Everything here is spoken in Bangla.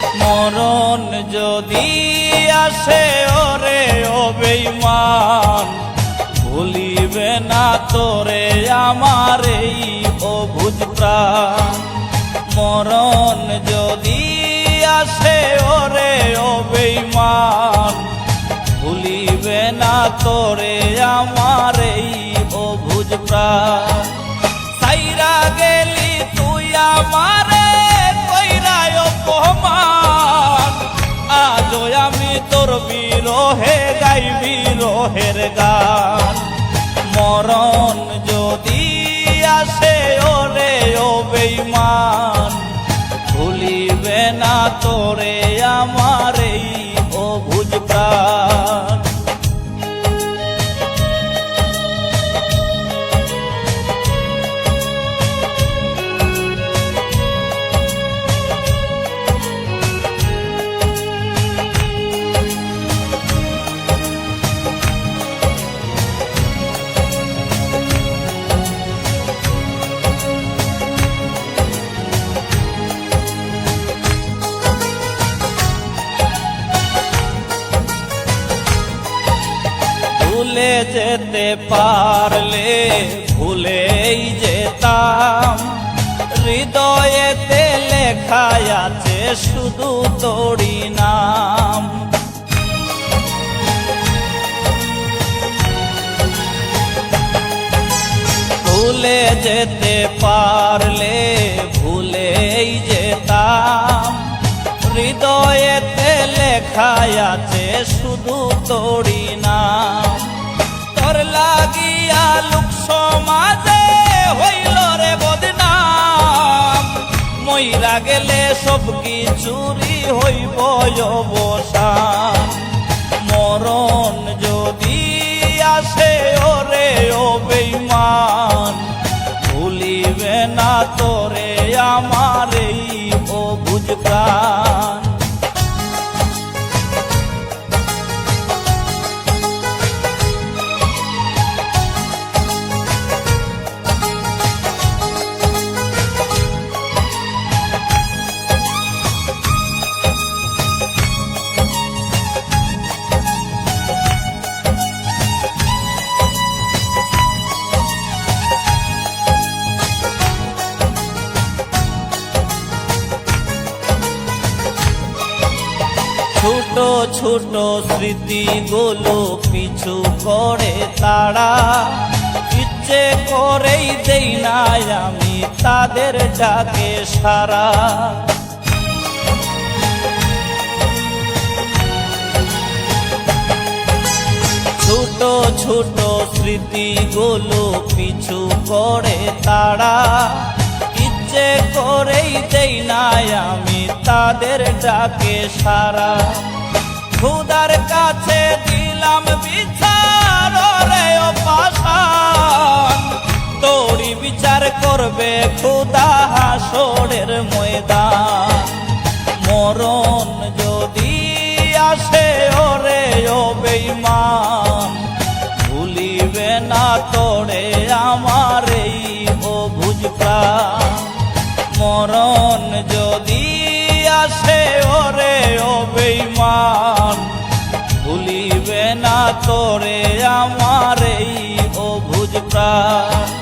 মরণ যদি আসে, ওরে ও বেঈমান ভুলিবে না তোরে আমার এই অভুজ প্রাণ। মরণ যদি আসে, ওরে ও বেঈমান ভুলিবে না তোরে আমার এই অভুজ প্রাণ। সাইরা গেলি তুই আমারে আজও আমি তোর বিরোহে গাই বিরোহের গান। মরণ যদি আসে ওরে ও বেইমান ভুলিবে না তোরে আমার এই অভুজ ভুলে যেতে পারলে ভুলেই যেতাম। হৃদয়েতে লেখাই আছে শুধু তোড়ি নাম। ভুলে যেতে পারলে ভুলেই যেতাম। হৃদয়েতে লেখাই আছে শুধু তোড়ি নাম। গেলে সব কিছুরি হইব অবসান। মরণ যদি আসে ওরে ছোট ছোট স্মৃতিগুলো পিছু করে তারা। ইচ্ছে করেই দেই না আমি তাদের ডাকে সারা। ছোট ছোট স্মৃতিগুলো পিছু করে তারা। করেই দেই না আমি তাদের ডাকে সারা। খুদার কাছে দিলাম বিচার রে ও তোরই বিচার করবে খুদা হাসরের ময়দান। মরণ যদি আসে, ওরে ও বেঈমান। ভুলিবে না তোরে আমার এই অভুজ প্রাণ। মরণ যদি আসে ওরে ও বেমান ভুলিবে না তোরে আমার এই অভুজ প্রাণ।